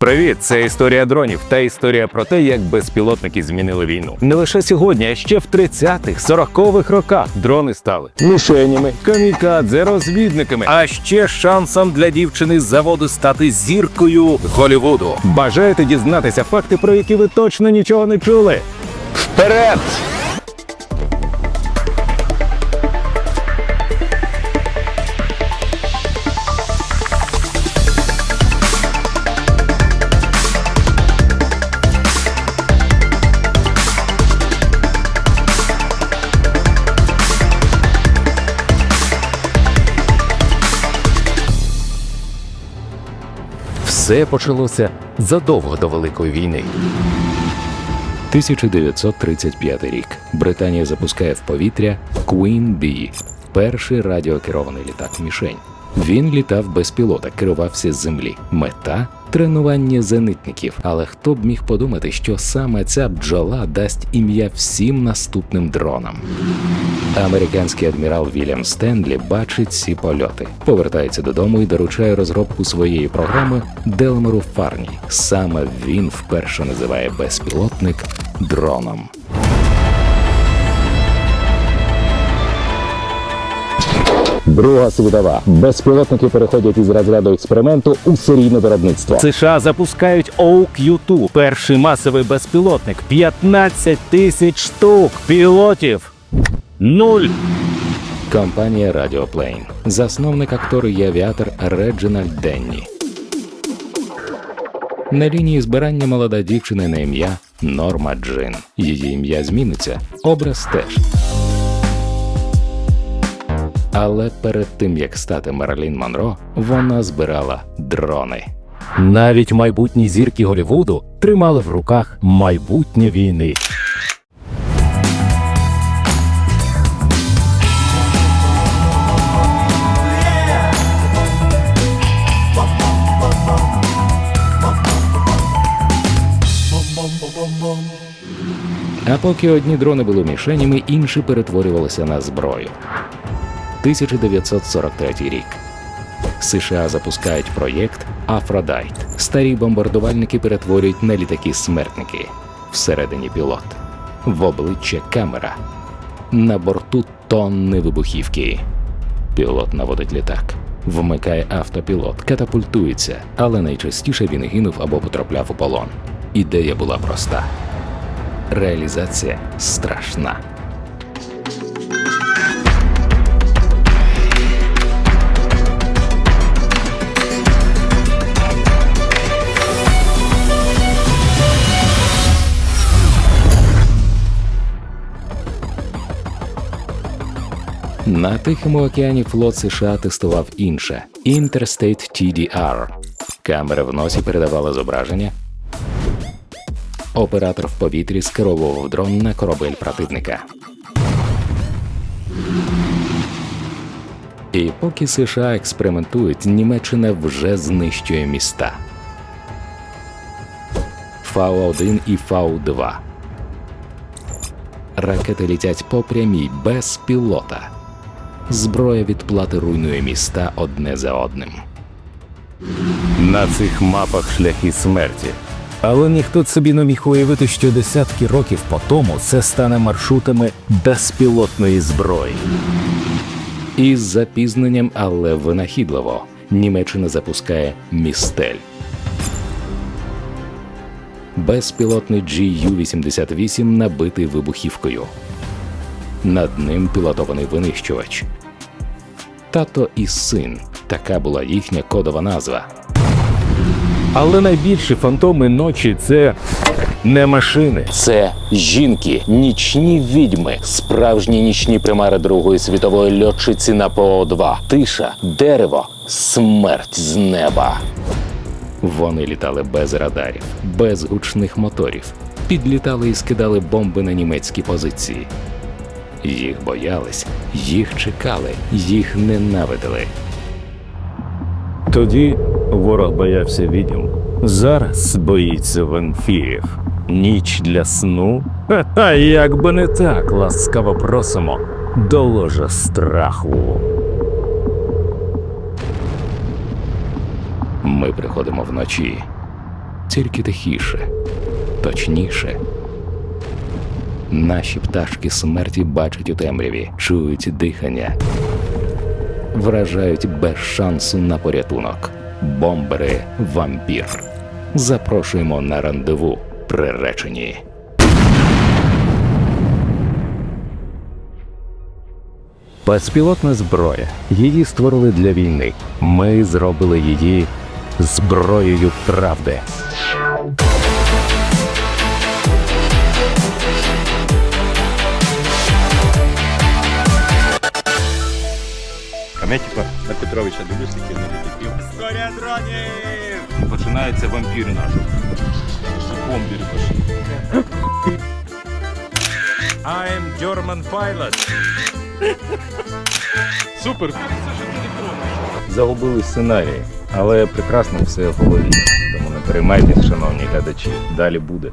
Привіт, це історія дронів та історія про те, як безпілотники змінили війну. Не лише сьогодні, а ще в 30-х, 40-х роках дрони стали мішенями, камікадзе, розвідниками, а ще шансом для дівчини з заводу стати зіркою Голівуду. Бажаєте дізнатися факти, про які ви точно нічого не чули? Вперед! Все почалося задовго до Великої війни. 1935 рік. Британія запускає в повітря Queen Bee – перший радіокерований літак мішень. Він літав без пілота, керувався з землі. Мета тренування зенитників. Але хто б міг подумати, що саме ця бджола дасть ім'я всім наступним дронам? Американський адмірал Вільям Стенлі бачить ці польоти, повертається додому і доручає розробку своєї програми Делмеру Фарні. Саме він вперше називає безпілотник дроном. Друга світова. Безпілотники переходять із розряду експерименту у серійне виробництво. США запускають OQ-2, перший масовий безпілотник. 15 тисяч штук пілотів. Нуль. Компанія Радіоплейн. Засновник актор і авіатор Реджинальд Денні. На лінії збирання молода дівчина на ім'я Норма Джин. Її ім'я зміниться, образ теж. Але перед тим як стати Мерлін Монро, вона збирала дрони. Навіть майбутні зірки Голівуду тримали в руках майбутнє війни. А поки одні дрони були мішенями, інші перетворювалися на зброю. 1943 рік. США запускають проєкт Афродайт. Старі бомбардувальники перетворюють на літаки смертники. Всередині пілот. В обличчя камера. На борту тонни вибухівки. Пілот наводить літак. Вмикає автопілот, катапультується, але найчастіше він гинув або потрапляв у полон. Ідея була проста. Реалізація страшна. На Тихому океані флот США тестував інше Interstate TDR. Камера в носі передавала зображення. Оператор в повітрі скеровував дрон на корабель противника. І поки США експериментують, Німеччина вже знищує міста. Фау-1 і Фау-2. Ракети літять по прямій без пілота. Зброя відплати руйнує міста одне за одним. На цих мапах шляхи смерті. Але ніхто собі не міг уявити, що десятки років по тому це стане маршрутами безпілотної зброї. Із запізненням, але винахідливо, Німеччина запускає містель. Безпілотний GU-88 набитий вибухівкою. Над ним пілотований винищувач. Тато і син така була їхня кодова назва. Але найбільші фантоми ночі це не машини. Це жінки, нічні відьми, справжні нічні примари Другої світової льотчиці на ПО-2. Тиша, дерево, смерть з неба. Вони літали без радарів, без гучних моторів, підлітали і скидали бомби на німецькі позиції. Їх боялись, їх чекали, їх ненавидили. Тоді ворог боявся відьм. Зараз боїться вампірів. Ніч для сну? А як би не так, ласкаво просимо до ложа страху. Ми приходимо вночі, тільки тихіше, точніше. Наші пташки смерті бачать у темряві, чують дихання, вражають без шансу на порятунок. Бомбери вампір. Запрошуємо на рандеву приречені. Безпілотна зброя. Її створили для війни. Ми зробили її зброєю правди. А я типа на Петровича дивлюсь, який не детектив. Історія дронів! І починаються вампіри наші. Бомбери пошли. I'm German pilot. Супер! Загубили сценарій, але прекрасно все в голові. Тому не переймайтесь, шановні глядачі. Далі буде.